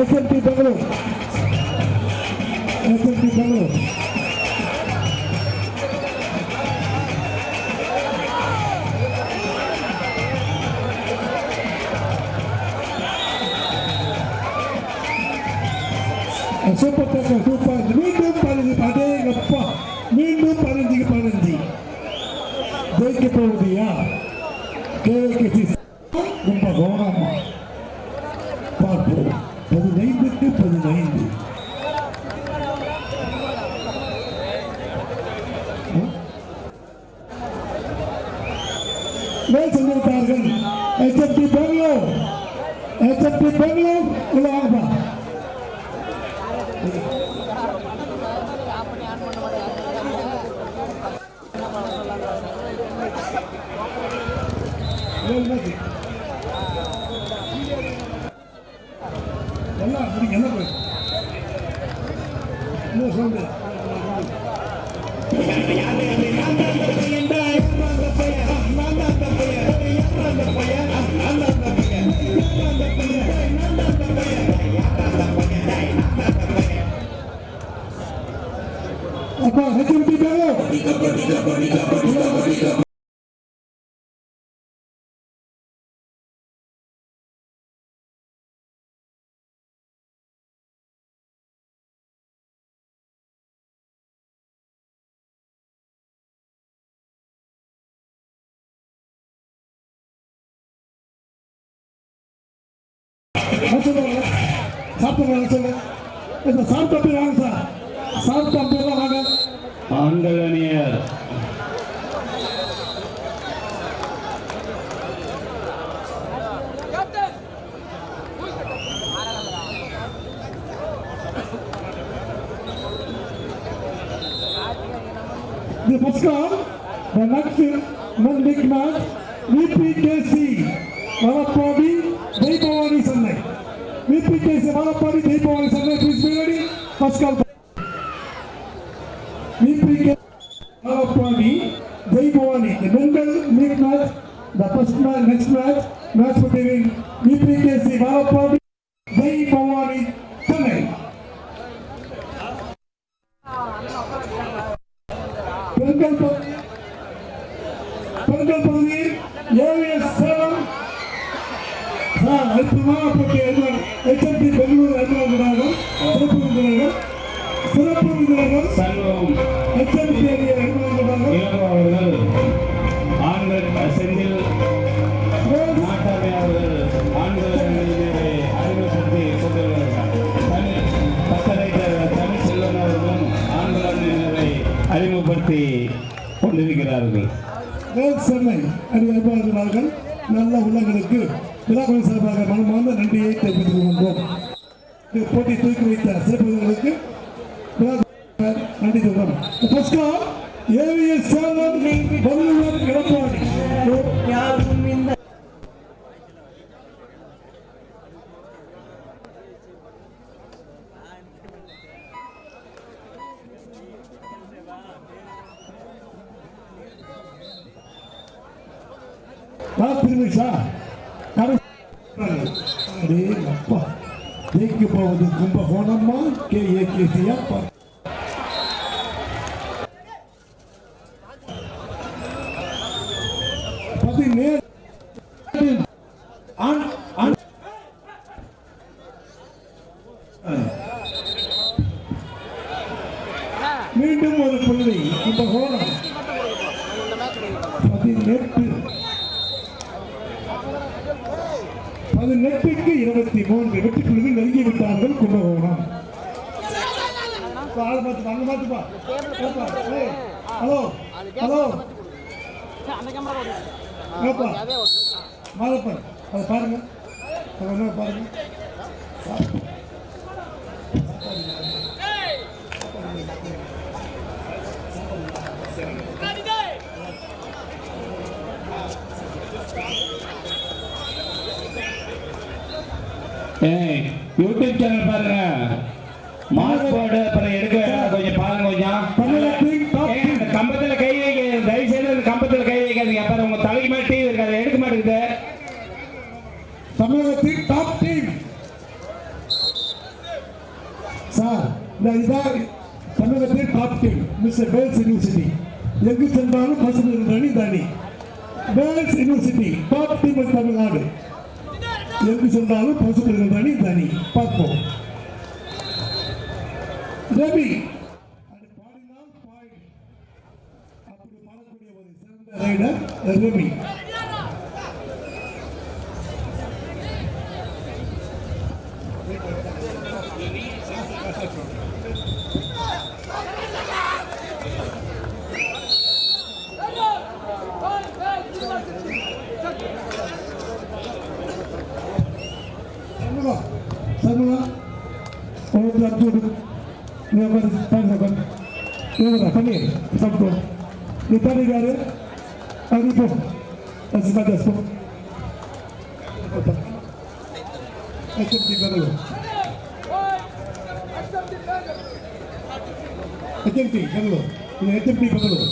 SMT Bangalore SMT Bangalore super டக்கர் super என்னது? எல்லாம் முடிங்க எல்லாம் போய் சொல்லுங்க சாப்பிட்டு சொல்லு இந்த சாப்பிட்டு அப்படி வாங்க சார் சாப்பிட்டு அப்படி வாங்க ஆண்கள் அணியர் The first round, the next one big match, VPKC, Malapadi, Deepavali Sunday. VPKC, Malapadi, Deepavali Sunday, please be ready. First call. VPKC, Malapadi, Deepavali, the mental league match, the first match, next match, match between VPKC, Malapadi, Deepavali Sunday. பெண்கள் பகுதி பெண்கள் பகுதியில் AVS Salem sir அற்புதமாக விழாக்கள் சார்பாக மனமார்ந்த நன்றியை தெரிவித்துக் கொள்கின்றோம். போட்டி தூக்கி வைத்த சிறப்பு நன்றி சொல்றோம். AVS Salem Valluvar Edappadi Thank you for the Kumbhakonamma ke ye kitiya அதை பாருங்க. ஏய், யூடியூப் சேனல் பாருங்க. மார்க் போர்டு அப்புறம் எடுக்க வேண்டாம். கொஞ்சம் பாருங்க கொஞ்சம் தமிழகத்தின் top ஏய், இந்த கம்பத்துல கை வைக்க தயவு செய்து இந்த கம்பத்துல கை வைக்காதீங்க அப்புறம் உங்க தலைக்கு மேல டிவி இருக்காது எடுக்க மாட்டேங்குது தமிழகத்தின் டாப் டீம் இதுதான் இந்த தமிழகத்தின் top team mister Vels university எங்கு சென்றாலும் பசங்க அணி தனி. Vels university top team Tamil Nadu. எங்கு சென்றாலும் பசுக்கள் அணி தனி. பார்ப்போம். ரவி அது பாடினால் பாடி அப்படி பாடக்கூடிய ஒரு சிறந்த ரைடர் ரவி. பண்ணி சாப்பிட்டு நீ பண்ணிக்காரு அது போ அது சும்மா போ HMT Bangalore. HMT Bangalore.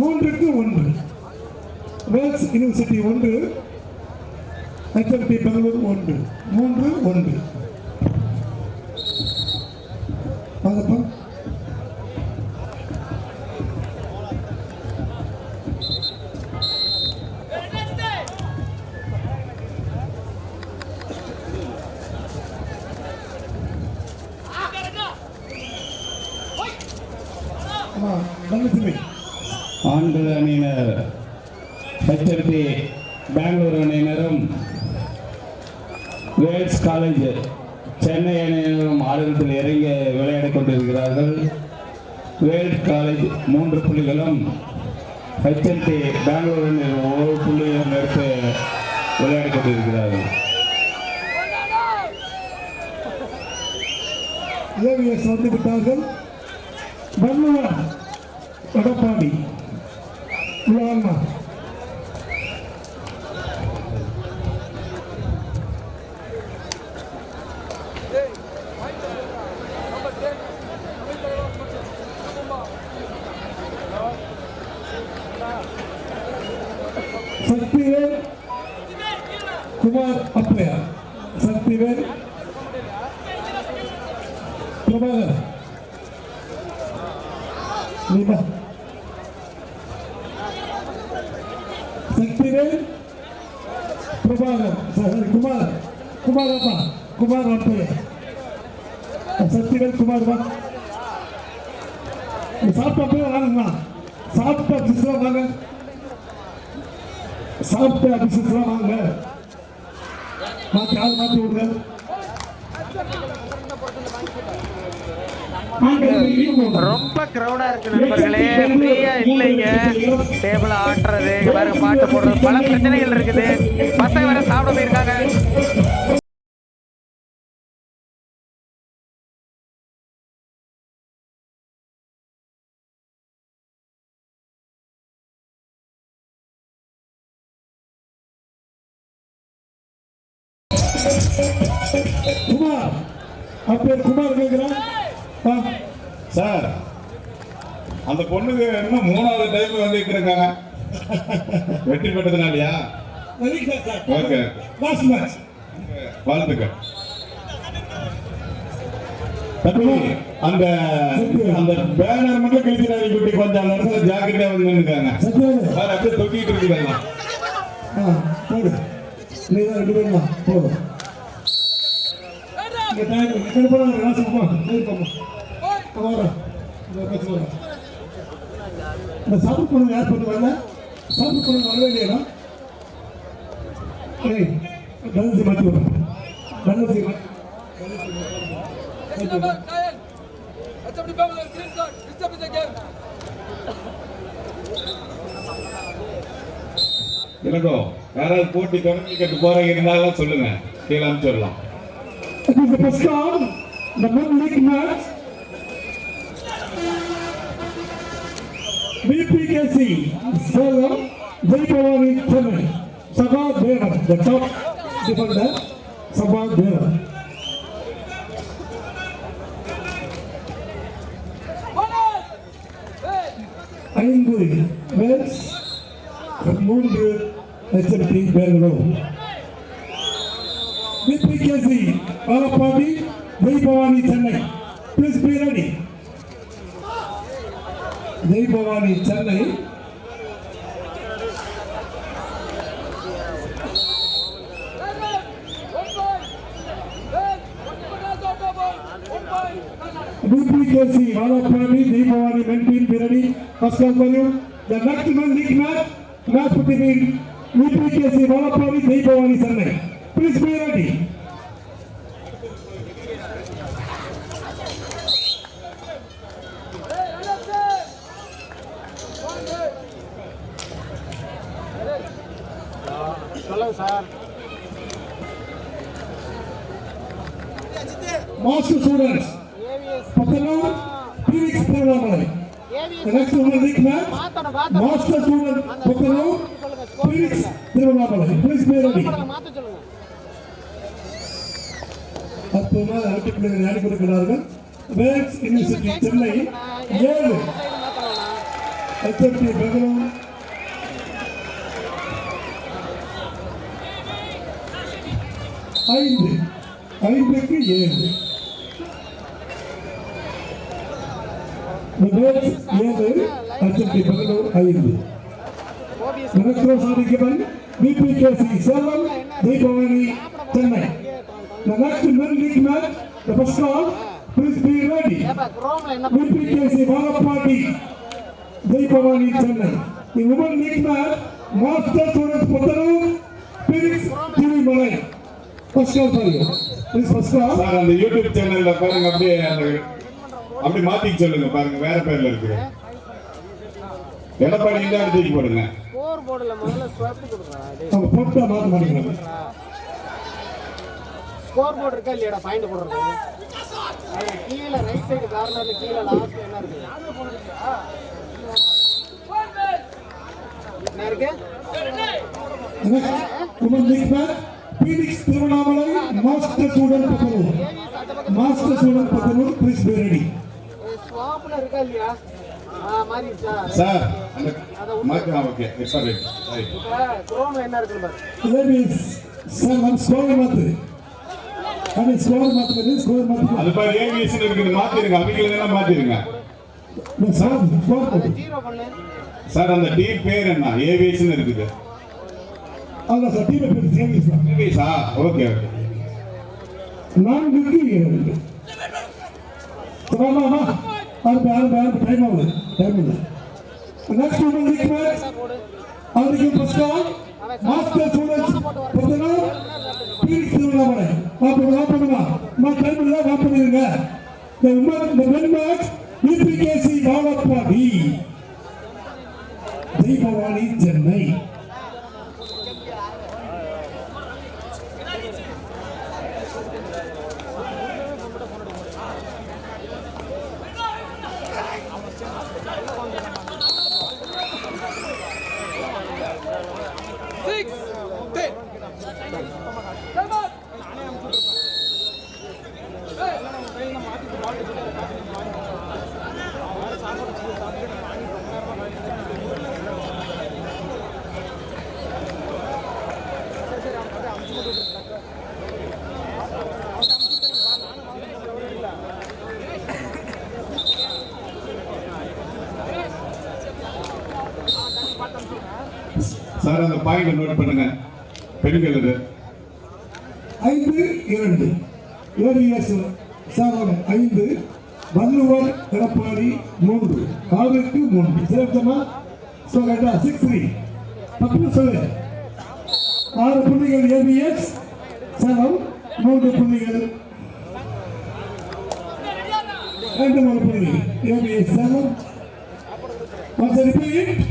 மூன்றுக்கு ஒன்று வேல்ஸ் யூனிவர்சிட்டி ஒன்று HMT பெங்களூர் ஒன்று மூன்று ஒன்று 방사판? வந்து விட்டார்கள் வள்ளுவன் எடப்பாடி. உலகம்மா சக்திவேல் குமார் அப்பையா சக்திவேல் பிரபாகர் நீமா சக்திவேல் பிரபாகர் சாரி குமார் குமார் அப்பா குமார் அப்பையா சக்திவேல் குமார் வா இந்த சாப்பிட்ட அப்பவே வாங்கம்மா சாப்பிட்ட பிசிலாம் வாங்க சாப்பிட்ட பிசிலாம் வாங்க ரொம்ப கிரௌடா இருக்கு நண்பர்களே. ஃப்ரீயா இல்லைங்க. டேபிள் ஆட்டுறது பாருங்க பாட்டு போடுறது பல பிரச்சனைகள் இருக்குது. பசங்க வேற சாப்பிட போயிருக்காங்க. குமார். அப்பேர் குமார் கேட்கிறேன். சார் அந்த பொண்ணுக்கு இன்னும் மூணாவது டைம் வந்துட்டு இருக்காங்க? வெற்றி பெற்றதுனாலயா. ஓகே. வாழ்த்துக்கள். அந்த அந்த பேனர் மட்டும் கிழிச்சிடாதீ குட்டி. கொஞ்சம் அந்த இடத்துல ஜாக்கிரதையா வந்து நின்னுக்காங்க. சத்யவேலு. சார் அப்படியே தொக்கிட்டு இருக்குதுங்க ஆ, போடு. நீ தான் ரெண்டு பேரும். இங்க பாப்போம். வா, வாடா. இந்த சாப்பிட்டு பொண்ணு யார் பண்ணி வரல சாப்பிட்டு பொண்ணு வரவே இல்லையா ஏய் தனுசி மாற்றி விடு தனுசி மாற்றி Second number, Kyle. That's somebody Babylon, green card. It's up in the game. எனக்கும் யாராவது போட்டி தொடங்கிக்கிட்டு போறீங்க இருந்தாலும் சொல்லுங்க கீழே அனுப்பிச்சிடலாம் It is the first round, the one league match. BPKC, Salem, Jai Bhavani, Chennai. Sabha Devan, the top defender, Sabha Devan. Bonus! Hey! ஐந்து வேல்ஸ் மூன்று HMT Bangalore VPKC Palappadi Jai Bhavani Chennai please be ready Jai Bhavani Chennai BPKC Valapani, Deepavani, Mentin, Pirani, Pascal Valu. The next one, Nick Matt, match between BPKC Valapani, Deepavani, Chennai. Please be ready. சொல்லுங்க sir Master students, Patalam, Phoenix Tiruvannamalai. The next one, Nick Matt, மாத்தணும் மாத்தணும் Master student, Patalam, Phoenix Tiruvannamalai. Please be ready. மாத்த சொல்லுங்க அற்புதமாக அரட்டி பிள்ளைகள் யாரி கொடுக்கிறார்கள் Wales university Chennai. ஏழு. HMT Bangalore. ஐந்து. ஐந்துக்கு ஏழு. வேல்ஸ் ஏழு ஹெச்எம்டி பெங்களூர் ஐந்து. The next men league match, the first call, please be ready. குரோம்ல என்ன BPKC Valapati, Deepavani, Chennai. The women league match, Master Students Pataru, Phoenix, TV Malay. First call for you. Please first call. Sir அந்த YouTube சேனல்ல பாருங்க அப்படியே அந்த அப்படி மாத்தி சொல்லுங்க பாருங்க வேற பேர்ல இருக்கு எடப்பாடி இந்த தூக்கி போடுங்க ஸ்கோர் போர்டுல முதல்ல ஸ்வாப் கொடுறா அவங்க போட்டா மாற்ற மாட்டேங்கிறாங்க ஸ்கோர் போர்டு இருக்கா இல்லையாடா? பாயிண்ட் போடுறது கீழே ரைட் சைடு கார்னர்ல கீழே லாஸ்ட் என்ன இருக்கு? என்ன இருக்கு. Master Student Pataru, please be ready. ஸ்வாப்ல இருக்கா இல்லையா? சார் ஓகே இட்ஸ் ரைட் என்ன I'm score மாத்து. அது ஸ்கோர் மாத்துறது ஸ்கோர் மாத்துறது. அது பாரு ஏவிஎஸ்ல இருக்குது மாத்திருங்க அவங்களுக்கு எல்லாம் மாத்திருங்க சார் ஸ்கோர் சார் அந்த டீம் பேர் என்ன ஏவிஎஸ்னு இருக்குது அதான் சார் டீமை பேர் தான். ஏவிஎஸா ஓகே ஓகே நான்குக்கு இரண்டு. வா. ஆரம்பி, ஆரம்பி, ஆரம்பி. டைம் ஆகுது. டைம் இல்லை. Next women league match, அதுக்கு first call, Master Students பத்தனா, Phoenix Tiruvannamalai. அம்மா, time இல்லை, வா The the men match, Chennai Six, ten. Come on. Sir note பண்ணுங்க. பெண்கள் இது. ஐந்து இரண்டு. ஏவிஎஸ் சாதனை ஐந்து வள்ளுவர் எடப்பாடி மூன்று காவிரிக்கு மூன்று. சேர்த்தமா சொல்லுங்க சிக்ஸ் த்ரீ பத்து சொல்லு ஆறு புள்ளிகள் ஏபிஎஸ் சனம் மூன்று புள்ளிகள். ரெண்டு மூணு புள்ளி ஏபிஎஸ் சனம் Once I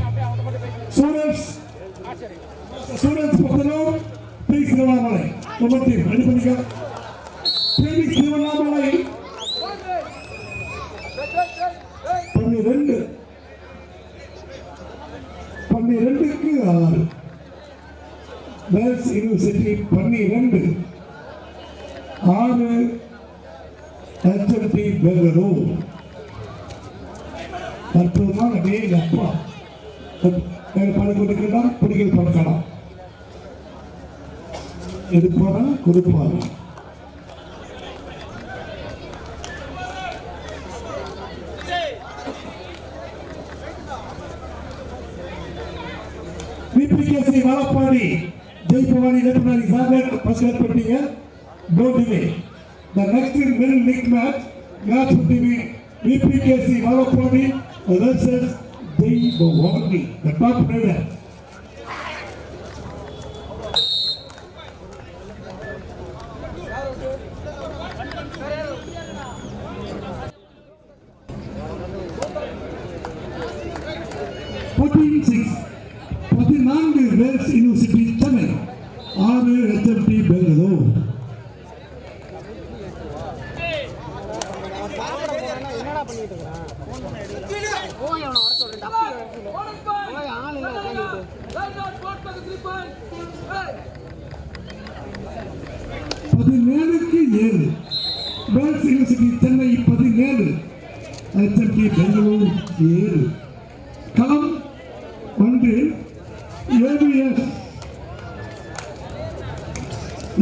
students Pathanam Sri Tiruvannamalai உங்கள் டீம் ரெடி பண்ணிக்க Phoenix திருவண்ணாமலை பன்னிரெண்டு. பன்னிரெண்டுக்கு ஆறு. கேர்ள்ஸ் யூனிவர்சிட்டி பன்னிரெண்டு. ஆறு. ஹெச்எம்டி பெங்களூர் அற்புதமான வேக அப்பா பணம் கொடுக்கலாம் பிடிக்கல் பறக்கலாம் எடுப்பாரா கொடுப்பாரா. BPKC Vazhapadi. Jai Bhavani Sagar first ஏற்பட்டீங்க don't delay the next will league match match TV BPKC Vazhapadi versus things want me. The top brother university Chennai பதினேழு ஹெச்எம்டி பெங்களூர் ஏழு களம் ஒன்று ஏபிஎஸ்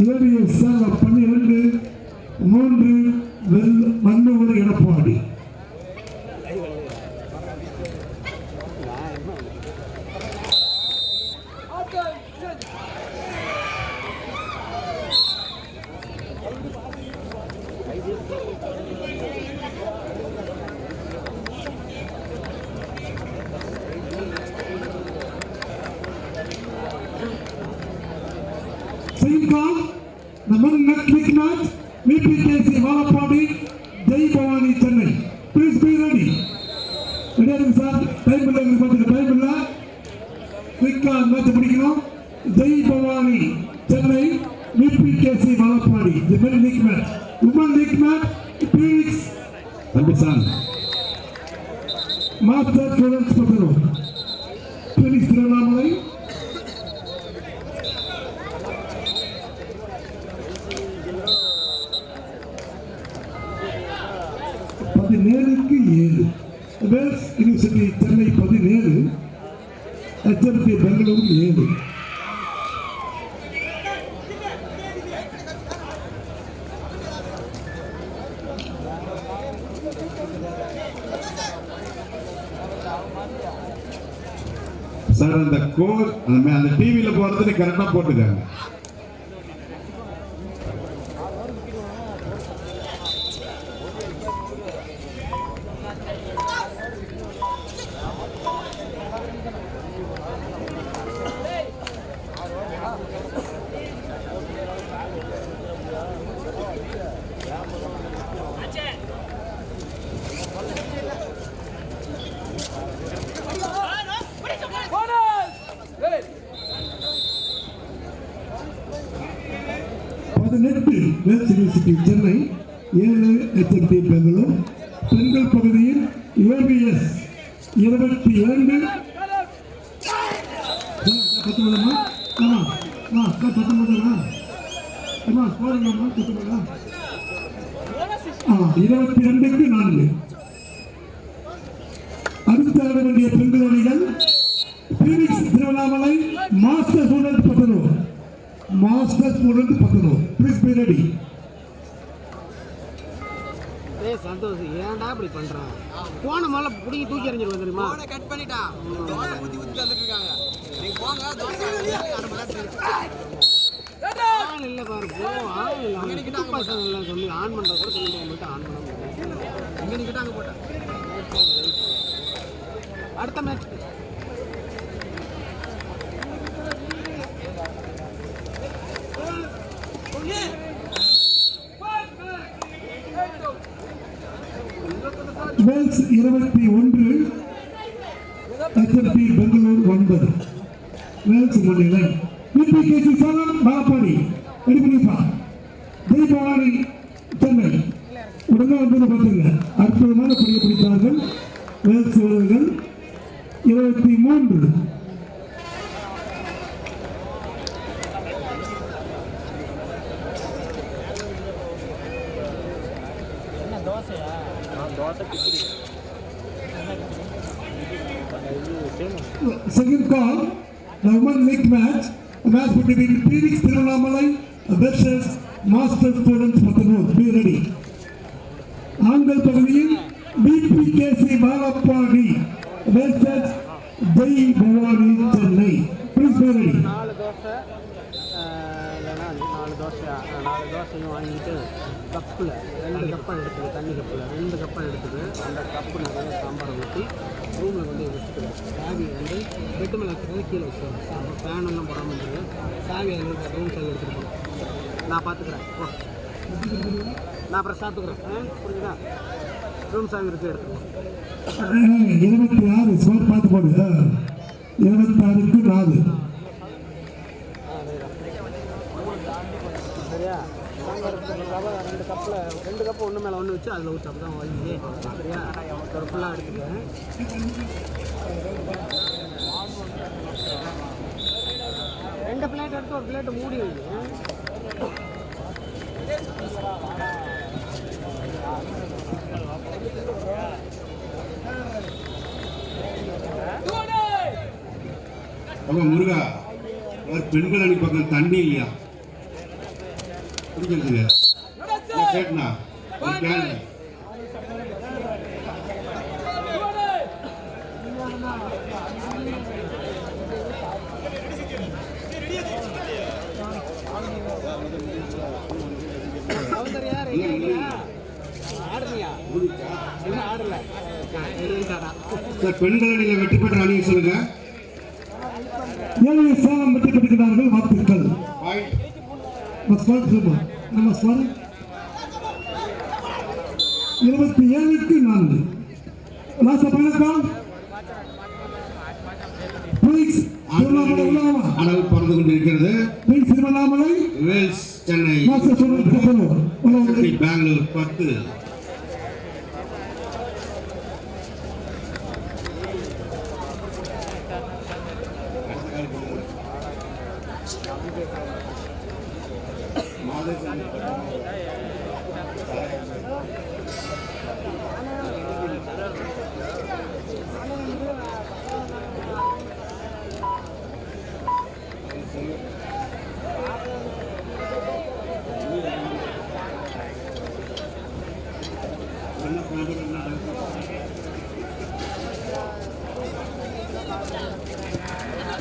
ஏபிஎஸ் பன்னிரெண்டு மூன்று வெல் மண்ணுவல் Edappadi Half time. Change. Second call, the men net quick match, VPKC Valapadi, Jai Bhavani Chennai. Please be ready. ரெடியா இருக்கு sir time இல்லை எங்களுக்கு பார்த்துக்க டைம் இல்லை குயிக்கா மேட்ச் முடிக்கணும் Jai Bhavani Chennai VPKC Vazhapadi the men league match women league match Phoenix தம்பிசான் master students Pathanam Phoenix Tiruvannamalai பதினேழுக்கு ஏழு Wales university Chennai பதினேழு ஹெச்எம்டி பெங்களூர் ஏழு சார் அந்த கோர் அந்த அந்த வந்து கரெக்டாக போட்டுக்காங்க Bonus. Hey. பதினெட்டு வேல்ஸ் யூனிவர்சிட்டி சென்னை ஏழு ஹெச்எம்டி பெங்களூர் பெண்கள் பகுதியில் ஏபிஎஸ் இருபத்தி இரண்டு பத்தொன்பதுமா ஆமா ஆ பத்தொன்பதுமா ஆமா போடுங்கம்மா பத்தொன்பதா ஆ இருபத்தி ரெண்டுக்கு நான்கு அடுத்து ஆட வேண்டிய பெண்கள் அணிகள் Phoenix Tiruvannamalai master student Pathanur Pathanur please be ready ஏய் சந்தோஷ் ஏன்டா இப்படி பண்றான் போன முதல்ல பிடிங்கி தூக்கி எறிஞ்சிருவோம் தெரியுமா? கட் பண்ணிட்டான் தோசை ஊத்தி ஊத்தி இருக்காங்க நீங்க போங்க. ஆள் இல்லை பாரு போ ஆள் இல்லை. அவங்க கிட்ட பசங்க சொல்லி ஆன் பண்ற கூட சொல்லிட்டு மட்டும் ஆன் பண்ண முடியும் இங்க அங்க போட்டேன் அடுத்த மேட்ச் வேல்ஸ் இருபத்தி ஒன்று ஹெச்எம்பி பெங்களூர் ஒன்பது. வேல்ஸ் முன்னிலை யூபிகேசி சேலம் பாலப்பாடி ரெடி தீபாவளி சென்னை உடனே வந்து பார்த்தீங்க. அற்புதமான பணியை பிடித்தார்கள். வேல்ஸ் வீரர்கள் இருபத்தி மூன்று Second call, the women league match, a match between Phoenix Tirunamalai versus master students Pathanur be ready ஆண்கள் பகுதியில் BPKC Palappadi versus Jai Bhavani Chennai please be ready நாலு தோசை ஆஹ், இல்லைன்னா நாலு தோசையா ஆஹ், நாலு தோசையும் வாங்கிட்டு கப்பில் ரெண்டு கப்பை எடுத்துக்கு தண்ணி கப்பில் ரெண்டு கப்பை எடுத்துக்கு அந்த கப்பு நிறைய சாம்பாரை ஊற்றி ரூமில் கொண்டு போய் வச்சுக்கிறேன் சாவி வந்து பெட்டு மேலே வைக்கிறது கீழே வச்சுக்கிறேன் அப்புறம் ஃபேன் எல்லாம் போடாமல் இருந்தது சாவி அதில் ரூம் சாவி எடுத்துகிட்டு போகணும் நான் பார்த்துக்கிறேன் போ நான் அப்புறம் சாப்பிட்டுக்கிறேன் புரியுதா ரூம் சாவி இருக்கு. இருபத்தி ஆறு ஸ்கோர் பார்த்து போடு. இருபத்தி ஆறுக்கு நாலு. சரியா? ரெண்டு கப்பில் ரெண்டு கப்பு ஒன்று மேலே ஒன்று வச்சு அதில் ஊற்றி அப்போ தான் வாங்கி சரியா? ஒரு ஃபுல்லாக எடுத்துக்கிறேன் ரெண்டு பிளேட் எடுத்து ஒரு பிளேட் மூடி வைங்க. அப்ப முருகா பெண்கள் அணி பக்கம் தண்ணி இல்லையா? குடிக்கிறதுக்கு நான் கேட்டனா கேளுங்க. பெண்கள் அணியில் வெற்றி பெற்ற அணியை சொல்லுங்க. ஏழு சேலம் வெற்றி பெறுகிறார்கள் வாழ்த்துக்கள் நம்ம ஸ்கோர் இருபத்தி ஏழுக்கு நான்கு. லாஸ்ட் பணக்கால் ப்ளீஸ் அளவு பறந்து கொண்டிருக்கிறது. திருவண்ணாமலை. வேல்ஸ் சென்னை. பெங்களூர் பத்து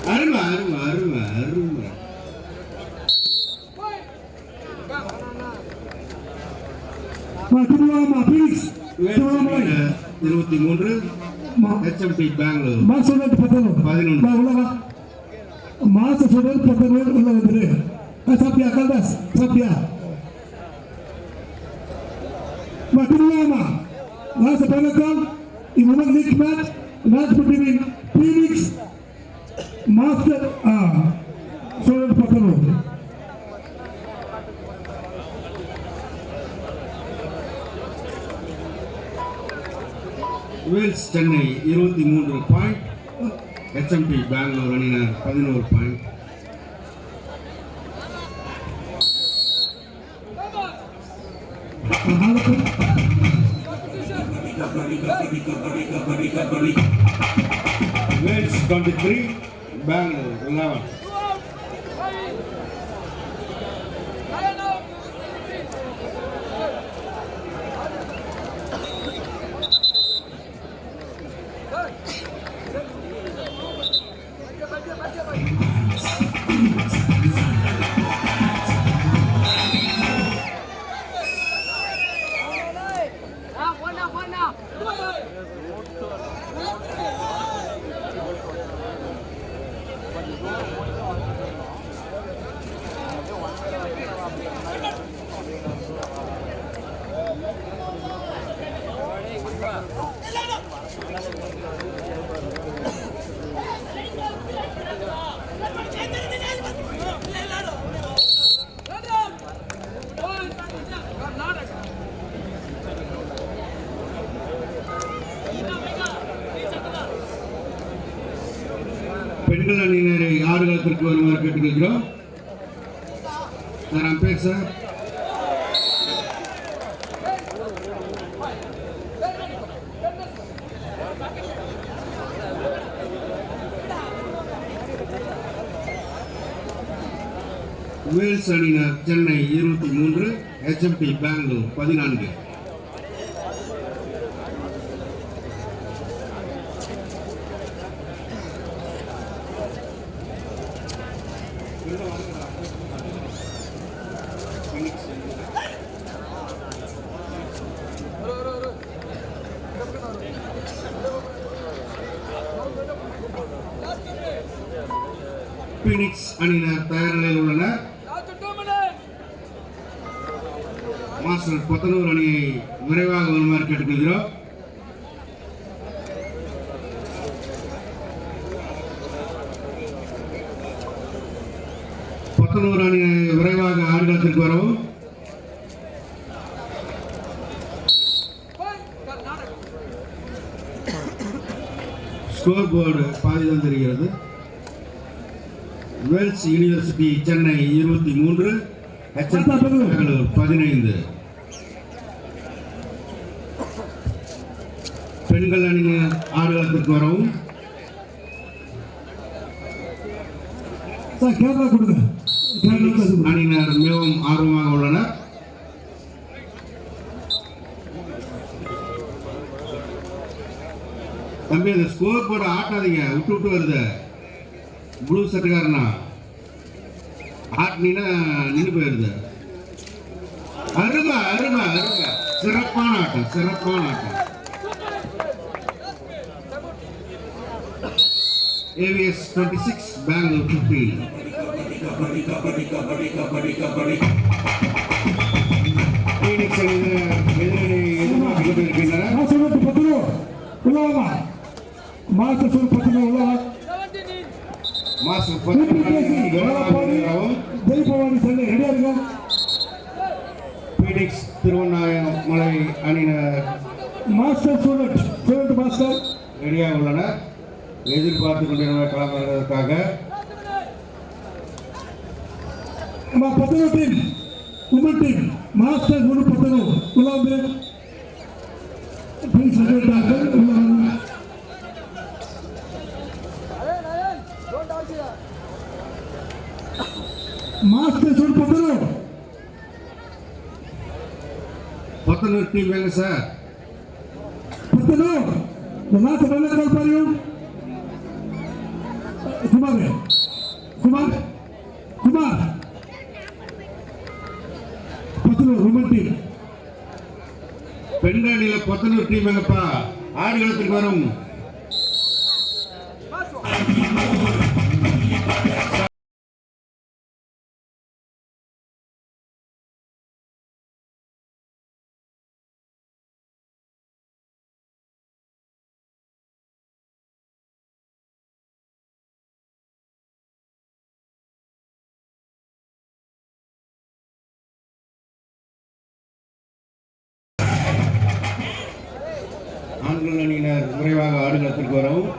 அருமை அருமை அருமை அருமை திருவண்ணாமலை ப்ளீஸ் வேல்ஸ் திருவண்ணாமலை சென்னை இருபத்தி மூன்று HMT Bangalore master student Pathanur பதினொன்று. வா, உள்ள வா மாஸ்டர் ஸ்டூடெண்ட் பத்தனூர் உள்ள வந்துரு ஆ, சாப்பிட்டியா கல்தாஸ் சாப்பிட்டியா வா திருவண்ணாமா லாஸ்ட் பணக்கால் இந்த woman league match match between Phoenix master ஆ ஸ்டூடெண்ட் சென்னை இருபத்தி மூன்று பாயிண்ட் எச்எம்பி பெங்களூர் அணியினர் பதினோரு point Let's go to three, Bangalore, 11. Metal அணியினரை ஆறுதலுக்கு வருமாறு கேட்டுக்கொள்கிறோம்? Sir அம்பேத் sir. வேல்ஸ் அணியினர் சென்னை இருபத்தி மூன்று ஹெச்எம்டி பெங்களூர் பதினான்கு. ஸ்கோர் போர்டு பாதிதான் தெரிகிறது. வேல்ஸ் யூனிவர்சிட்டி சென்னை இருபத்தி மூன்று பெங்களூர் பதினைந்து. பெண்கள் அணியினர் ஆடுகளத்திற்கு வரவும். அணியினர் மிகவும் ஆர்வமாக உள்ளனர் தம்பி இந்த ஸ்கோர் போர்டு ஆட்டாதீங்க. விட்டு விட்டு வருது. ப்ளூ சட்டுக்காரனா? ஆட்டினா நின்று போயிருது. அருமை அருமை அருமை. சிறப்பான ஆட்டம் சிறப்பான ஆட்டம். AVS twenty six Bengaluru fifteen kabaddi kabaddi kabaddi எதிர்பார்த்து கொண்டிருக்கின்றனர் மாஸ்டர் வந்து பத்தனூர் உள்ளவாமா மாஸ்டர் பத்திரிகையாளர் விரைவாகவும் ஜெய்பவானி சென்னை ரெடியா இருங்க பீனிக்ஸ் திருவண்ணாமலை அணியினர் மாஸ்டர் ஸ்டூடெண்ட் ஸ்டூடெண்ட் மாஸ்டர் ரெடியாக உள்ளனர் எதிர்பார்த்து கொண்டிருந்த களமிறங்குவதற்காக நம்ம Pathanur team woman team master Guru Pathanur உள்ள வந்து ப்ளீஸ் வேங்க sir. Pathanur the last runner call for you Kumar Kumar Kumar. Pathanur woman team பெண்கள் அணியில் பத்தனூர் டீம் எங்கப்பா ஆடுகளத்திற்கு வரும் ஆண்கள் அணியினர் விரைவாக ஆடுகளத்திற்கு வரவும்